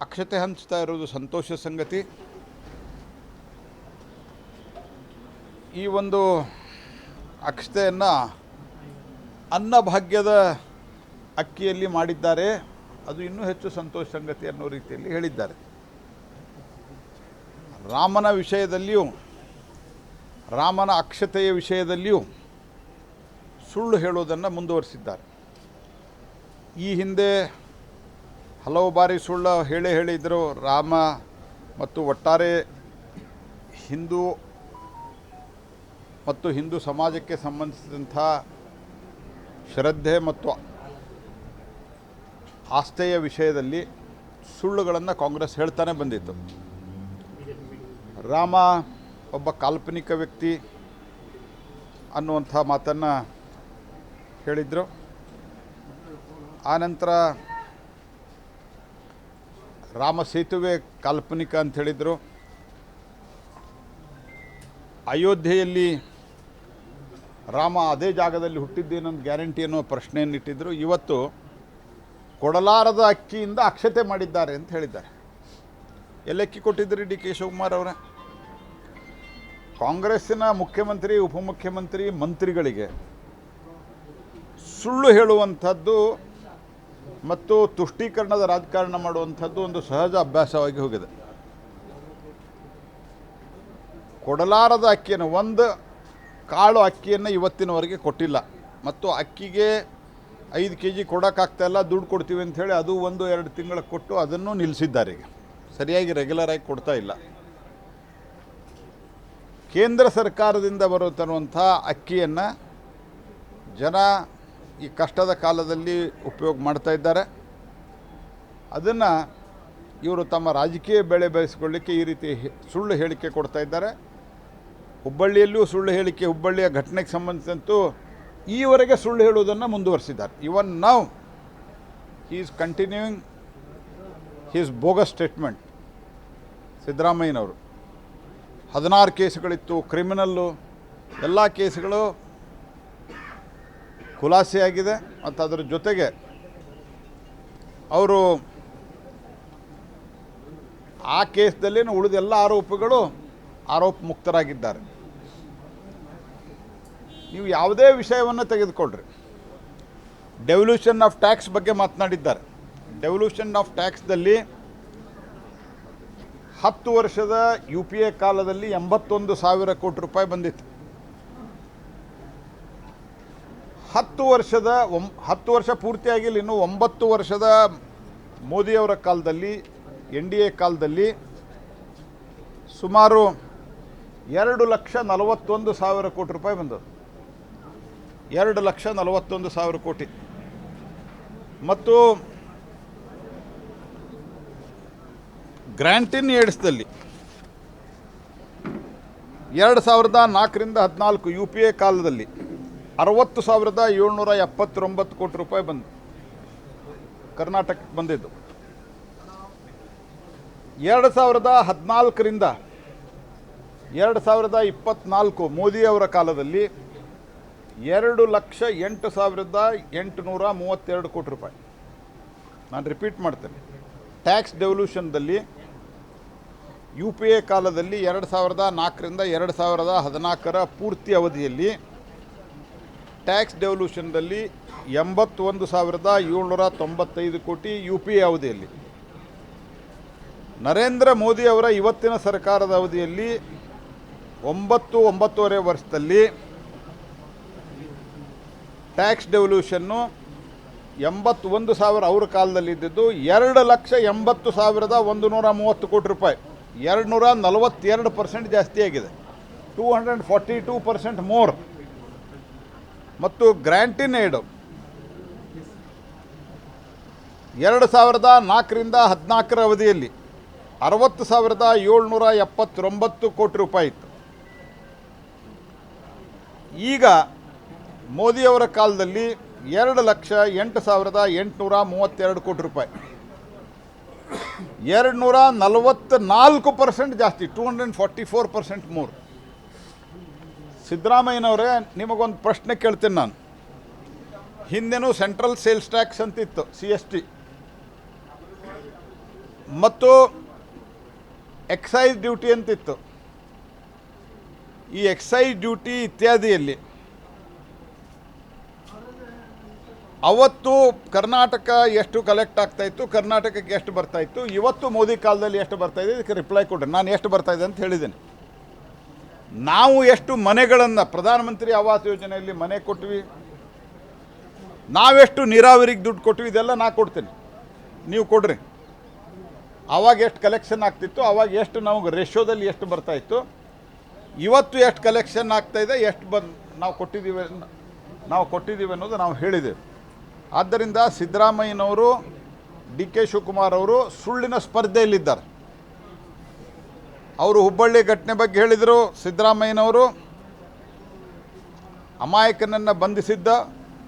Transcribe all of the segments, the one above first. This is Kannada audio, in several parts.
ಅಕ್ಷತೆ ಹಂಚ್ತಾ ಇರೋದು ಸಂತೋಷ ಸಂಗತಿ. ಈ ಒಂದು ಅಕ್ಷತೆಯನ್ನು ಅನ್ನಭಾಗ್ಯದ ಅಕ್ಕಿಯಲ್ಲಿ ಮಾಡಿದ್ದಾರೆ. ಅದು ಇನ್ನೂ ಹೆಚ್ಚು ಸಂತೋಷ ಸಂಗತಿ ಅನ್ನೋ ರೀತಿಯಲ್ಲಿ ಹೇಳಿದ್ದಾರೆ. ರಾಮನ ವಿಷಯದಲ್ಲಿಯೂ, ರಾಮನ ಅಕ್ಷತೆಯ ವಿಷಯದಲ್ಲಿಯೂ ಸುಳ್ಳು ಹೇಳೋದನ್ನು ಮುಂದುವರಿಸಿದ್ದಾರೆ. ಈ ಹಿಂದೆ ಹಲವು ಬಾರಿ ಸುಳ್ಳು ಹೇಳಿ ಹೇಳಿದರು ರಾಮ ಮತ್ತು ಒಟ್ಟಾರೆ ಹಿಂದೂ ಮತ್ತು ಹಿಂದೂ ಸಮಾಜಕ್ಕೆ ಸಂಬಂಧಿಸಿದಂಥ ಶ್ರದ್ಧೆ ಮತ್ತು ಆಸ್ಥೆಯ ವಿಷಯದಲ್ಲಿ ಸುಳ್ಳುಗಳನ್ನು ಕಾಂಗ್ರೆಸ್ ಹೇಳ್ತಾನೆ ಬಂದಿತ್ತು. ರಾಮ ಒಬ್ಬ ಕಾಲ್ಪನಿಕ ವ್ಯಕ್ತಿ ಅನ್ನುವಂಥ ಮಾತನ್ನು ಹೇಳಿದರು. ಆನಂತರ ರಾಮ ಸೇತುವೆ ಕಾಲ್ಪನಿಕ ಅಂತ ಹೇಳಿದರು. ಅಯೋಧ್ಯೆಯಲ್ಲಿ ರಾಮ ಅದೇ ಜಾಗದಲ್ಲಿ ಹುಟ್ಟಿದ್ದೇನೊಂದು ಗ್ಯಾರಂಟಿ ಅನ್ನೋ ಪ್ರಶ್ನೆಯನ್ನು ಇಟ್ಟಿದ್ದರು ಇವತ್ತು ಕೊಡಲಾರದ ಅಕ್ಕಿಯಿಂದ ಅಕ್ಷತೆ ಮಾಡಿದ್ದಾರೆ ಅಂತ ಹೇಳಿದ್ದಾರೆ. ಎಲ್ಲಕ್ಕಿ ಕೊಟ್ಟಿದ್ರಿ ಡಿ ಕೆ ಶಿವಕುಮಾರ್ ಅವರ? ಕಾಂಗ್ರೆಸ್ಸಿನ ಮುಖ್ಯಮಂತ್ರಿ, ಉಪಮುಖ್ಯಮಂತ್ರಿ, ಮಂತ್ರಿಗಳಿಗೆ ಸುಳ್ಳು ಹೇಳುವಂಥದ್ದು ಮತ್ತು ತುಷ್ಟೀಕರಣದ ರಾಜಕಾರಣ ಮಾಡುವಂಥದ್ದು ಒಂದು ಸಹಜ ಅಭ್ಯಾಸವಾಗಿ ಹೋಗಿದೆ. ಕೊಡಲಾರದ ಅಕ್ಕಿಯನ್ನು, ಒಂದು ಕಾಳು ಅಕ್ಕಿಯನ್ನು ಇವತ್ತಿನವರೆಗೆ ಕೊಟ್ಟಿಲ್ಲ. ಮತ್ತು ಅಕ್ಕಿಗೆ ಐದು ಕೆ ಜಿ ಕೊಡೋಕ್ಕಾಗ್ತಾಯಿಲ್ಲ ದುಡ್ಡು ಕೊಡ್ತೀವಿ ಅಂಥೇಳಿ ಅದು ಒಂದು, ಎರಡು ತಿಂಗಳ ಕೊಟ್ಟು ಅದನ್ನು ನಿಲ್ಲಿಸಿದ್ದಾರೆ ಈಗ. ಸರಿಯಾಗಿ ರೆಗ್ಯುಲರ್ ಆಗಿ ಕೊಡ್ತಾ ಇಲ್ಲ. ಕೇಂದ್ರ ಸರ್ಕಾರದಿಂದ ಬರುತ್ತಿರುವಂಥ ಅಕ್ಕಿಯನ್ನು ಜನ ಈ ಕಷ್ಟದ ಕಾಲದಲ್ಲಿ ಉಪಯೋಗ ಮಾಡ್ತಾ ಇದ್ದಾರೆ. ಅದನ್ನು ಇವರು ತಮ್ಮ ರಾಜಕೀಯ ಬೆಳೆ ಬೆಳೆಸ್ಕೊಳ್ಳಿಕ್ಕೆ ಈ ರೀತಿ ಸುಳ್ಳು ಹೇಳಿಕೆ ಕೊಡ್ತಾ ಇದ್ದಾರೆ. ಹುಬ್ಬಳ್ಳಿಯಲ್ಲೂ ಸುಳ್ಳು ಹೇಳಿಕೆ, ಹುಬ್ಬಳ್ಳಿಯ ಘಟನೆಗೆ ಸಂಬಂಧಿಸಿದಂತೂ ಈವರೆಗೆ ಸುಳ್ಳು ಹೇಳುವುದನ್ನು ಮುಂದುವರಿಸಿದ್ದಾರೆ. Even now is continuing his bogus statement ಸಿದ್ದರಾಮಯ್ಯನವರು. ಹದಿನಾರು ಕೇಸುಗಳಿತ್ತು ಕ್ರಿಮಿನಲ್ಲು ಎಲ್ಲ ಕೇಸುಗಳು ಖುಲಾಸೆಯಾಗಿದೆ ಮತ್ತು ಅದರ ಜೊತೆಗೆ ಅವರು ಆ ಕೇಸ್ದಲ್ಲಿನ ಉಳಿದ ಎಲ್ಲ ಆರೋಪಿಗಳು ಆರೋಪ ಮುಕ್ತರಾಗಿದ್ದಾರೆ. ನೀವು ಯಾವುದೇ ವಿಷಯವನ್ನು ತೆಗೆದುಕೊಳ್ಳ್ರಿ ಡೆವಲ್ಯೂಷನ್ ಆಫ್ ಟ್ಯಾಕ್ಸ್ ಬಗ್ಗೆ ಮಾತನಾಡಿದ್ದಾರೆ. ಡೆವಲ್ಯೂಷನ್ ಆಫ್ ಟ್ಯಾಕ್ಸ್ದಲ್ಲಿ ಹತ್ತು ವರ್ಷದ ಯು ಪಿ ಎ ಕಾಲದಲ್ಲಿ ಎಂಬತ್ತೊಂದು ಸಾವಿರ ಕೋಟಿ ರೂಪಾಯಿ ಬಂದಿತ್ತು. ಹತ್ತು ವರ್ಷದ ಒಂ, ಹತ್ತು ವರ್ಷ ಪೂರ್ತಿಯಾಗಿಲ್ಲ ಇನ್ನು ಒಂಬತ್ತು ವರ್ಷದ ಮೋದಿಯವರ ಕಾಲದಲ್ಲಿ, ಎನ್ ಡಿ ಎ ಕಾಲದಲ್ಲಿ ಸುಮಾರು ಎರಡು ಲಕ್ಷ ನಲವತ್ತೊಂದು ಸಾವಿರ ಕೋಟಿ ರೂಪಾಯಿ ಬಂದದ್ದು. ಎರಡು ಲಕ್ಷ ನಲವತ್ತೊಂದು ಸಾವಿರ ಕೋಟಿ. ಮತ್ತು ಗ್ರ್ಯಾಂಟಿನ್ ಏಡ್ಸ್ದಲ್ಲಿ ಎರಡು ಸಾವಿರದ ನಾಲ್ಕರಿಂದ ಹದಿನಾಲ್ಕು ಯು ಪಿ ಎ ಕಾಲದಲ್ಲಿ ಅರವತ್ತು ಸಾವಿರದ ಏಳ್ನೂರ ಎಪ್ಪತ್ತೊಂಬತ್ತು ಕೋಟಿ ರೂಪಾಯಿ ಬಂದು ಕರ್ನಾಟಕಕ್ಕೆ ಬಂದಿದ್ದು. ಎರಡು ಸಾವಿರದ ಹದಿನಾಲ್ಕರಿಂದ ಎರಡು ಸಾವಿರದ ಇಪ್ಪತ್ನಾಲ್ಕು ಮೋದಿಯವರ ಕಾಲದಲ್ಲಿ ಎರಡು ಲಕ್ಷ ಎಂಟು ಸಾವಿರದ ಎಂಟುನೂರ ಮೂವತ್ತೆರಡು ಕೋಟಿ ರೂಪಾಯಿ. ನಾನು ರಿಪೀಟ್ ಮಾಡ್ತೇನೆ. ಟ್ಯಾಕ್ಸ್ ಡೆವಲ್ಯೂಷನ್ದಲ್ಲಿ ಯು ಪಿ ಎ ಕಾಲದಲ್ಲಿ ಎರಡು ಸಾವಿರದ ನಾಲ್ಕರಿಂದ ಎರಡು ಸಾವಿರದ ಹದಿನಾಲ್ಕರ ಪೂರ್ತಿ ಅವಧಿಯಲ್ಲಿ ಟ್ಯಾಕ್ಸ್ ಡೆವಲ್ಯೂಷನ್ದಲ್ಲಿ ಎಂಬತ್ತೊಂದು ಸಾವಿರದ ಏಳ್ನೂರ ತೊಂಬತ್ತೈದು ಕೋಟಿ ಯು ಪಿ ಎ ಅವಧಿಯಲ್ಲಿ. ನರೇಂದ್ರ ಮೋದಿ ಅವರ ಇವತ್ತಿನ ಸರ್ಕಾರದ ಅವಧಿಯಲ್ಲಿ ಒಂಬತ್ತು ಒಂಬತ್ತೂವರೆ ವರ್ಷದಲ್ಲಿ ಟ್ಯಾಕ್ಸ್ ಡೆವಲ್ಯೂಷನ್ನು ಎಂಬತ್ತೊಂದು ಸಾವಿರ ಅವ್ರ ಕಾಲದಲ್ಲಿ ಇದ್ದಿದ್ದು ಎರಡು ಲಕ್ಷ ಎಂಬತ್ತು ಸಾವಿರದ ಒಂದು ನೂರ ಮೂವತ್ತು ಕೋಟಿ ರೂಪಾಯಿ. ಎರಡು ನೂರ ನಲವತ್ತೆರಡು ಪರ್ಸೆಂಟ್ ಜಾಸ್ತಿ ಆಗಿದೆ. Two hundred forty two percent more ಮತ್ತು ಗ್ರ್ಯಾಂಟಿನ್ ಏಡು ಎರಡು ಸಾವಿರದ ನಾಲ್ಕರಿಂದ ಹದಿನಾಲ್ಕರ ಅವಧಿಯಲ್ಲಿ ಅರವತ್ತು ಸಾವಿರದ ಏಳ್ನೂರ ಎಪ್ಪತ್ತೊಂಬತ್ತು ಕೋಟಿ ರೂಪಾಯಿ ಇತ್ತು. ಈಗ ಮೋದಿಯವರ ಕಾಲದಲ್ಲಿ ಎರಡು ಲಕ್ಷ ಎಂಟು ಸಾವಿರದ ಎಂಟುನೂರ ಮೂವತ್ತೆರಡು ಕೋಟಿ ರೂಪಾಯಿ. ಎರಡು ನೂರ ನಲವತ್ತ ನಾಲ್ಕು ಪರ್ಸೆಂಟ್ ಜಾಸ್ತಿ, two hundred forty four percent more. ಸಿದ್ದರಾಮಯ್ಯನವರೇ, ನಿಮಗೊಂದು ಪ್ರಶ್ನೆ ಕೇಳ್ತೀನಿ ನಾನು. ಹಿಂದೆನೂ ಸೆಂಟ್ರಲ್ ಸೇಲ್ಸ್ ಟ್ಯಾಕ್ಸ್ ಅಂತಿತ್ತು, ಸಿ ಎಸ್ ಟಿ. ಮತ್ತು ಎಕ್ಸೈಸ್ ಡ್ಯೂಟಿ ಅಂತಿತ್ತು. ಈ ಎಕ್ಸೈಸ್ ಡ್ಯೂಟಿ ಇತ್ಯಾದಿಯಲ್ಲಿ ಅವತ್ತು ಕರ್ನಾಟಕ ಎಷ್ಟು ಕಲೆಕ್ಟ್ ಆಗ್ತಾ ಇತ್ತು, ಕರ್ನಾಟಕಕ್ಕೆ ಎಷ್ಟು ಬರ್ತಾಯಿತ್ತು ಇವತ್ತು ಮೋದಿ ಕಾಲದಲ್ಲಿ ಎಷ್ಟು ಬರ್ತಾ ಇದೆ, ಇದಕ್ಕೆ ರಿಪ್ಲೈ ಕೊಡ್ರಿ. ನಾನು ಎಷ್ಟು ಬರ್ತಾ ಇದೆ ಅಂತ ಹೇಳಿದ್ದೇನೆ. ನಾವು ಎಷ್ಟು ಮನೆಗಳನ್ನು, ಪ್ರಧಾನಮಂತ್ರಿ ಆವಾಸ್ ಯೋಜನೆಯಲ್ಲಿ ಮನೆ ಕೊಟ್ವಿ, ನಾವೆಷ್ಟು ನೀರಾವರಿಗೆ ದುಡ್ಡು ಕೊಟ್ವಿ, ಇದೆಲ್ಲ ನಾ ಕೊಡ್ತೀನಿ. ನೀವು ಕೊಡ್ರಿ. ಆವಾಗ ಎಷ್ಟು ಕಲೆಕ್ಷನ್ ಆಗ್ತಿತ್ತು, ಆವಾಗ ಎಷ್ಟು ನಮಗೆ ರೇಷೋದಲ್ಲಿ ಎಷ್ಟು ಬರ್ತಾಯಿತ್ತು ಇವತ್ತು ಎಷ್ಟು ಕಲೆಕ್ಷನ್ ಆಗ್ತಾ ಇದೆ, ಎಷ್ಟು ಬಂದು ನಾವು ಕೊಟ್ಟಿದ್ದೀವಿ ನಾವು ಕೊಟ್ಟಿದ್ದೀವಿ ಅನ್ನೋದು ನಾವು ಹೇಳಿದ್ದೇವೆ. ಆದ್ದರಿಂದ ಸಿದ್ದರಾಮಯ್ಯನವರು, ಡಿ ಕೆ ಶಿವಕುಮಾರ್ ಅವರು ಸುಳ್ಳಿನ ಸ್ಪರ್ಧೆಯಲ್ಲಿದ್ದಾರೆ. ಅವರು ಹುಬ್ಬಳ್ಳಿ ಘಟನೆ ಬಗ್ಗೆ ಹೇಳಿದರು. ಸಿದ್ದರಾಮಯ್ಯನವರು ಅಮಾಯಕನನ್ನು ಬಂಧಿಸಿದ್ದ.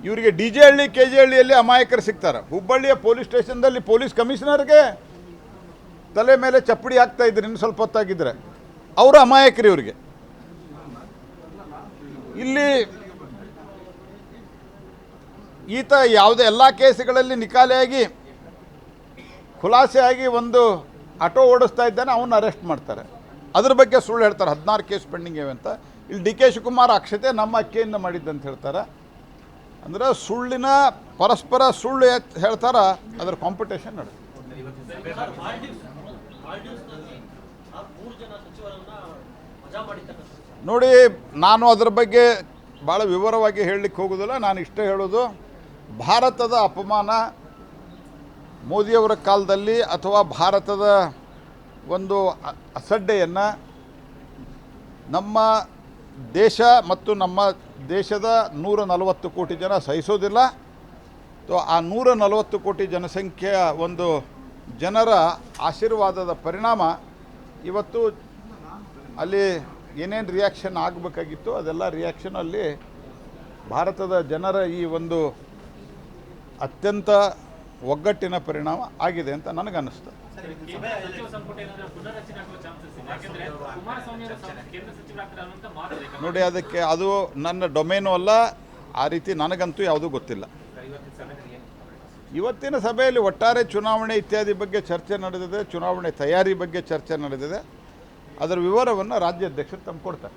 ಇವರಿಗೆ D J Halli, K J ಹಳ್ಳಿಯಲ್ಲಿ ಅಮಾಯಕರು ಸಿಗ್ತಾರೆ. ಹುಬ್ಬಳ್ಳಿಯ ಪೊಲೀಸ್ ಸ್ಟೇಷನ್ದಲ್ಲಿ ಪೊಲೀಸ್ ಕಮಿಷನರ್ಗೆ ತಲೆ ಮೇಲೆ ಚಪ್ಪಡಿ ಹಾಕ್ತಾ ಇದ್ರು, ಇನ್ನು ಸ್ವಲ್ಪ ಹೊತ್ತಾಗಿದ್ರೆ. ಅವರು ಅಮಾಯಕರು ಇವರಿಗೆ. ಇಲ್ಲಿ ಈತ ಯಾವುದೇ ಎಲ್ಲ ಕೇಸುಗಳಲ್ಲಿ ನಿಕಾಲೆಯಾಗಿ ಖುಲಾಸೆಯಾಗಿ ಒಂದು ಆಟೋ ಓಡಿಸ್ತಾ ಇದ್ದಾನೆ, ಅವನ್ನ ಅರೆಸ್ಟ್ ಮಾಡ್ತಾರೆ. ಅದ್ರ ಬಗ್ಗೆ ಸುಳ್ಳು ಹೇಳ್ತಾರೆ. ಹದಿನಾರು ಕೇಸ್ ಪೆಂಡಿಂಗ್ ಇವೆ ಅಂತ. ಇಲ್ಲಿ ಡಿ ಕೆ ಶಿವಕುಮಾರ್ ಅಕ್ಷತೆ ನಮ್ಮ ಅಕ್ಕಿಯಿಂದ ಮಾಡಿದ್ದಂತ ಹೇಳ್ತಾರೆ. ಅಂದ್ರೆ ಸುಳ್ಳಿನ ಪರಸ್ಪರ ಸುಳ್ಳು ಹೇಳ್ತಾರ, ಅದ್ರ ಕಾಂಪಿಟೇಷನ್ ನಡೆಯುತ್ತೆ ನೋಡಿ, ನಾನು ಅದರ ಬಗ್ಗೆ ಭಾಳ ವಿವರವಾಗಿ ಹೇಳಲಿಕ್ಕೆ ಹೋಗೋದಿಲ್ಲ. ನಾನು ಇಷ್ಟೇ ಹೇಳೋದು, ಭಾರತದ ಅಪಮಾನ ಮೋದಿಯವರ ಕಾಲದಲ್ಲಿ ಅಥವಾ ಭಾರತದ ಒಂದು ಅಸಡ್ಡೆಯನ್ನು ನಮ್ಮ ದೇಶ ಮತ್ತು ನಮ್ಮ ದೇಶದ ನೂರ ನಲವತ್ತು ಕೋಟಿ ಜನ ಸಹಿಸೋದಿಲ್ಲ. ಸೊ, ಆ ನೂರ ನಲವತ್ತು ಕೋಟಿ ಜನಸಂಖ್ಯೆಯ ಒಂದು ಜನರ ಆಶೀರ್ವಾದದ ಪರಿಣಾಮ ಇವತ್ತು ಅಲ್ಲಿ ಏನೇನು ರಿಯಾಕ್ಷನ್ ಆಗಬೇಕಾಗಿತ್ತು, ಅದೆಲ್ಲ ರಿಯಾಕ್ಷನ್ ಅಲ್ಲಿ ಭಾರತದ ಜನರ ಈ ಒಂದು ಅತ್ಯಂತ ಒಗ್ಗಟ್ಟಿನ ಪರಿಣಾಮ ಆಗಿದೆ ಅಂತ ನನಗನ್ನಿಸ್ತು. ನೋಡಿ ಅದಕ್ಕೆ ಅದು ನನ್ನ ಡೊಮೇನು ಅಲ್ಲ ಆ ರೀತಿ ನನಗಂತೂ ಯಾವುದೂ ಗೊತ್ತಿಲ್ಲ. ಇವತ್ತಿನ ಸಭೆಯಲ್ಲಿ ಒಟ್ಟಾರೆ ಚುನಾವಣೆ ಇತ್ಯಾದಿ ಬಗ್ಗೆ ಚರ್ಚೆ ನಡೆದಿದೆ ಚುನಾವಣೆ ತಯಾರಿ ಬಗ್ಗೆ ಚರ್ಚೆ ನಡೆದಿದೆ. ಅದರ ವಿವರವನ್ನು ರಾಜ್ಯಾಧ್ಯಕ್ಷರು ತಮ್ಮ ಕೊಡ್ತಾರೆ.